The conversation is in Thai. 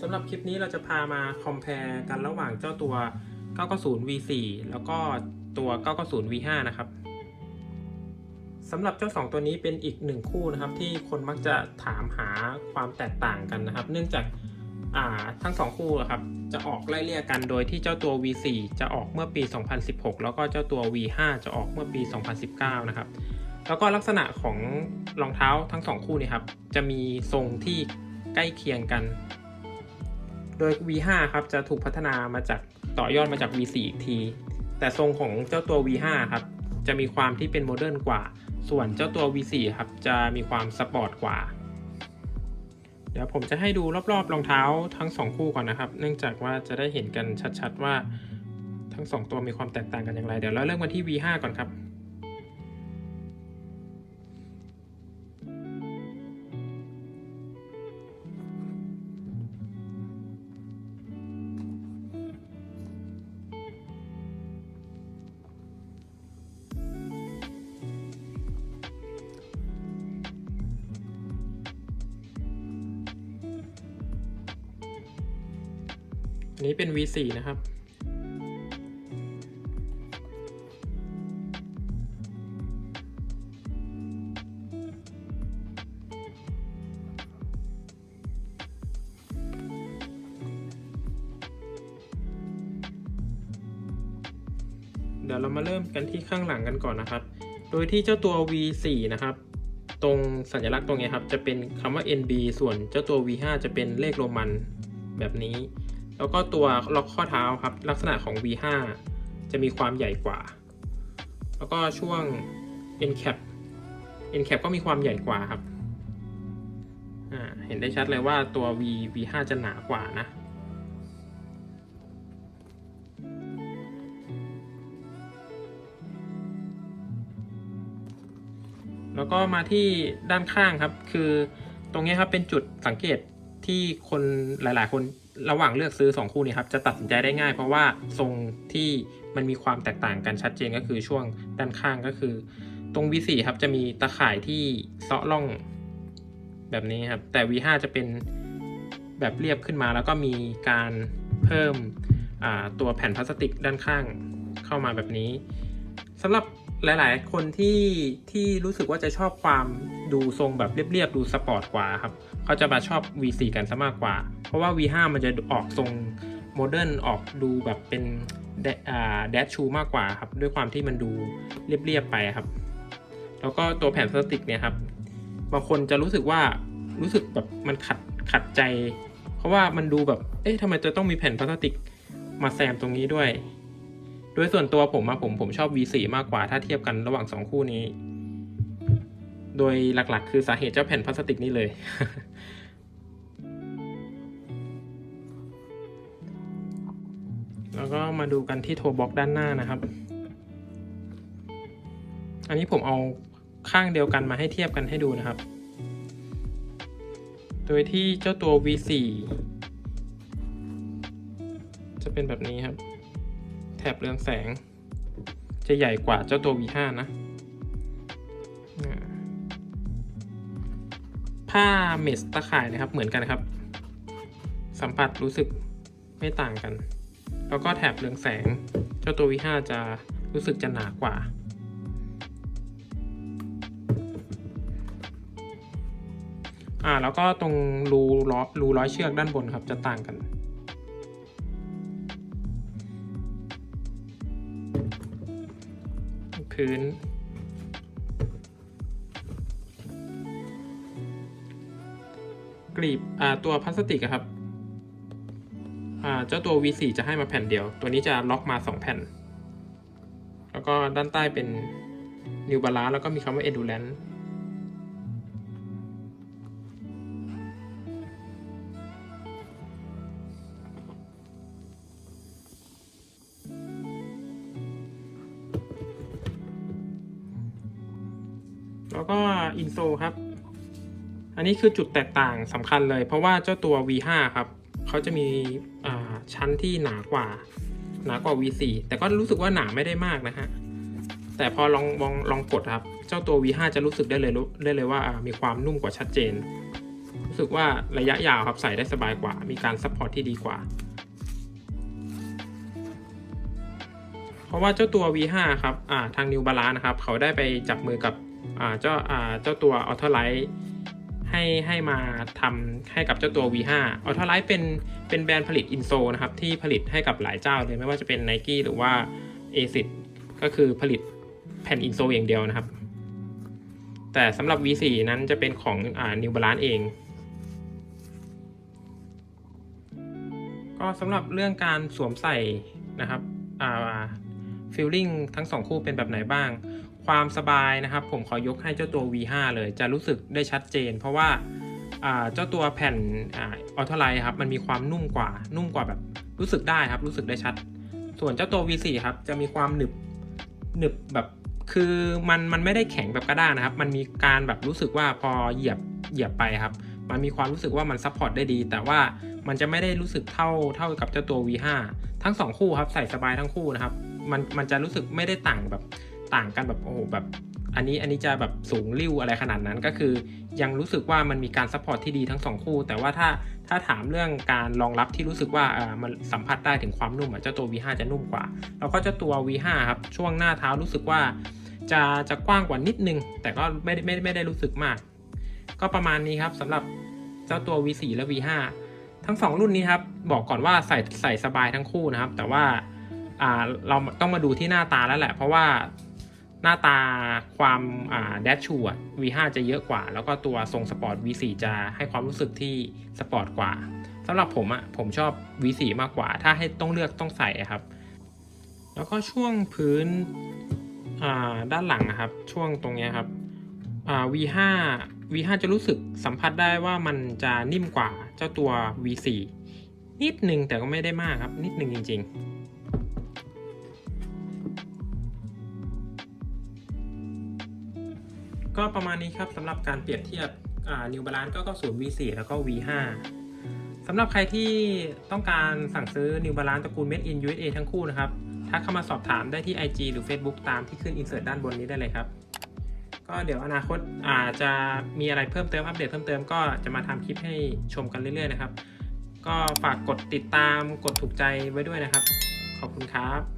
สำหรับคลิปนี้เราจะพามา compare กันระหว่างเจ้าตัว 990 V4 แล้วก็ตัว 990 V5 นะครับสำหรับเจ้า 2 ตัวนี้เป็นอีกหนึ่งคู่นะครับ ที่คนมักจะถามหาความแตกต่างกันนะครับ เนื่องจากาทั้งสองคู่ครับจะออกไล่เลี่ยกันโดยที่เจ้าตัว V4 จะออกเมื่อปี 2016 แล้วก็เจ้าตัว V5 จะออกเมื่อปี 2019 นะครับ แล้วก็ลักษณะของรองเท้าทั้งสองคู่นี่ครับจะมีทรงที่ใกล้เคียงกัน โดย V5 ครับจะถูกพัฒนามาจากต่อยอดมาจาก V4 อีกที แต่ทรงของเจ้าตัว V5 ครับจะมีความที่เป็นโมเดิร์นกว่า ส่วนเจ้าตัว V4 ครับจะมีความสปอร์ตกว่า เดี๋ยวผมจะให้ดูรอบๆรองเท้าทั้งสองคู่ก่อนนะครับ เนื่องจากว่าจะได้เห็นกันชัดๆว่าทั้งสองตัวมีความแตกต่างกันอย่างไร เดี๋ยวเราเริ่มกันที่ V5 ก่อนครับ นี้เป็น V4 นะครับ เดี๋ยวเรามาเริ่มกันที่ข้างหลังกันก่อนนะครับ โดยที่เจ้าตัว V4 นะครับตรงสัญลักษณ์ตรงนี้ครับ จะเป็นคำว่า NB ส่วนเจ้าตัว V5 จะเป็นเลขโรมันแบบนี้ แล้วก็ตัวล็อกข้อเท้าครับ ลักษณะของ V5 จะมีความใหญ่กว่า แล้วก็ช่วง N cap N cap ก็มีความใหญ่กว่าครับอ่าเห็นได้ชัดเลยว่าตัว V V5 จะหนากว่านะ แล้วก็มาที่ด้านข้างครับ คือตรงนี้ครับเป็นจุดสังเกตที่คนหลาย ๆ คน ระหว่างเลือกซื้อ 2 คู่นี้ครับจะตัดสินใจได้ง่าย เพราะว่าทรงที่มันมีความแตกต่างกันชัดเจนก็คือช่วงด้านข้างก็คือ ตรง V4 ครับจะมีตะข่ายที่เซาะล่องแบบนี้ครับ แต่ V5 จะเป็นแบบเรียบขึ้นมา แล้วก็มีการเพิ่มตัวแผ่นพลาสติกด้านข้างเข้ามาแบบนี้สำหรับ หลาย ๆ คนที่ที่รู้สึกว่าจะชอบความดูทรงแบบเรียบ ๆ ดูสปอร์ตกว่าครับเขาจะมาชอบ V4 กันซะมากกว่า เพราะว่า V5 มันจะออกทรงโมเดิร์นออกดูแบบเป็นแดชชูมากกว่าครับ ด้วยความที่มันดูเรียบ ๆ ไปครับ แล้วก็ตัวแผ่นพลาสติกเนี่ยครับ บางคนจะรู้สึกว่ารู้สึกแบบมันขัดขัดใจ เพราะว่ามันดูแบบ เอ๊ะทำไมจะต้องมีแผ่นพลาสติกมาแซมตรงนี้ด้วย ดยส่วนตัวผมอะผมผมชอบ V4 มากกว่าถ้าเทียบกันระหว่าง 2 คู่นี้ โดยหลักๆ คือสาเหตุเจ้าแผ่นพลาสติกนี่เลย แล้วก็มาดูกันที่โทบ็อกด้านหน้านะครับ อันนี้ผมเอาข้างเดียวกันมาให้เทียบกันให้ดูนะครับ โดยที่เจ้าตัว V4 จะเป็นแบบนี้ครับ แถบเรืองแสง จะใหญ่กว่าเจ้าตัว V5 นะ ผ้าเมสตะข่ายนะครับ เหมือนกันครับ สัมผัสรู้สึกไม่ต่างกัน แล้วก็แถบเรืองแสง เจ้าตัว V5 จะรู้สึกจะหนากว่าอ่าแล้วก็ตรงรูล้อรูร้อยเชือกด้านบนครับจะต่างกัน พื้นกรีบตัวพลาสติกครับเจ้าตัว V4 จะให้มาแผ่นเดียว ตัวนี้จะล็อกมา 2 แผ่น แล้วก็ด้านใต้เป็น New Balance แล้วก็มีคำว่า Endurance แล้วก็อินโซครับ อันนี้คือจุดแตกต่างสำคัญเลย เพราะว่าเจ้าตัว V5 ครับเขาจะมีชั้นที่หนากว่า หนากว่า V4 แต่ก็รู้สึกว่าหนาไม่ได้มากนะฮะ แต่พอลองลองลองกดครับ เจ้าตัว V5 จะรู้สึกได้เลยรู้ได้เลยว่ามีความนุ่มกว่าชัดเจน รู้สึกว่าระยะยาวครับใส่ได้สบายกว่า มีการซัพพอร์ตที่ดีกว่า เพราะว่าเจ้าตัว V5 ครับทาง New Balance นะครับ เขาได้ไปจับมือกับ เจ้าเจ้าตัว a u t o l i t e ให้ให้มาทำให้กับเจ้าตัว V5 a u t o l i t e เป็นเป็นแบรนด์ผลิตอินโซนะครับ ที่ผลิตให้กับหลายเจ้าเลยไม่ว่าจะเป็น Nike หรือว่า ASIC ก็คือผลิตแผ่นอินโซอย่างเดียวนะครับ แต่สำหรับ V4 นั้นจะเป็นของอ่า New Balance เอง ก็สำหรับเรื่องการสวมใส่นะครับอ่าฟิลลิ่งทั้งสองคู่เป็นแบบไหนบ้าง ความสบายนะครับ ผมขอยกให้เจ้าตัว V5 เลยจะรู้สึกได้ชัดเจน เพราะว่าเจ้าตัวแผ่นออโตไลท์ครับมันมีความนุ่มกว่านุ่มกว่าแบบรู้สึกได้ครับ รู้สึกได้ชัด ส่วนเจ้าตัว V4 ครับจะมีความหนึบหนึบแบบคือมันมันไม่ได้แข็งแบบกระด้างนะครับ มันมีการแบบรู้สึกว่าพอเหยียบเหยียบไปครับ มันมีความรู้สึกว่ามันซัพพอร์ตได้ดี แต่ว่ามันจะไม่ได้รู้สึกเท่าเท่ากับเจ้าตัว V5 ทั้งสองคู่ครับใส่สบายทั้งคู่นะครับ มันมันจะรู้สึกไม่ได้ต่างแบบ ต่างกันแบบโอ้โหแบบอันนี้อันนี้จะแบบสูงริ้วอะไรขนาดนั้นก็คือ ยังรู้สึกว่ามันมีการซัพพอร์ตที่ดีทั้งสองคู่ แต่ว่าถ้าถ้าถามเรื่องการรองรับที่รู้สึกว่าอ่ามันสัมผัสได้ถึงความนุ่มอะเจ้าตัว V5 จะนุ่มกว่า แล้วก็เจ้าตัว V5 ครับช่วงหน้าเท้ารู้สึกว่าจะจะกว้างกว่านิดนึง แต่ก็ไม่ได้ไม่ได้ไม่ได้รู้สึกมาก ก็ประมาณนี้ครับสำหรับเจ้าตัว V4 และ V5 ทั้งสองรุ่นนี้ครับบอกก่อนว่าใส่ใส่สบายทั้งคู่นะครับ แต่ว่าเราต้องมาดูที่หน้าตาแล้วแหละ เพราะว่า หน้าตาความอ่าแดชชูอะ V5 จะเยอะกว่า แล้วก็ตัวทรงสปอร์ต V4 จะให้ความรู้สึกที่สปอร์ตกว่าสำหรับผมอะผมชอบ V4 มากกว่า ถ้าให้ต้องเลือกต้องใส่ครับ แล้วก็ช่วงพื้นอ่าด้านหลังนะครับ ช่วงตรงเนี้ยครับอ่า V5 V5 จะรู้สึกสัมผัสได้ว่ามันจะนิ่มกว่าเจ้าตัว V4 นิดนึงแต่ก็ไม่ได้มากครับ นิดนึงจริง ๆ ก็ประมาณนี้ครับสำหรับการเปรียบเทียบ New Balance 990 V4 แล้วก็ V5 สำหรับใครที่ต้องการสั่งซื้อ New Balance ตระกูล Made in USA ทั้งคู่นะครับทักเข้ามาสอบถามได้ที่ IG หรือ Facebook ตามที่ขึ้น insert ด้านบนนี้ได้เลยครับ ก็เดี๋ยวอนาคตอาจจะมีอะไรเพิ่มเติมอัปเดตเพิ่มเติมก็จะมาทำคลิปให้ชมกันเรื่อยๆนะครับ ก็ฝากกดติดตามกดถูกใจไว้ด้วยนะครับ ขอบคุณครับ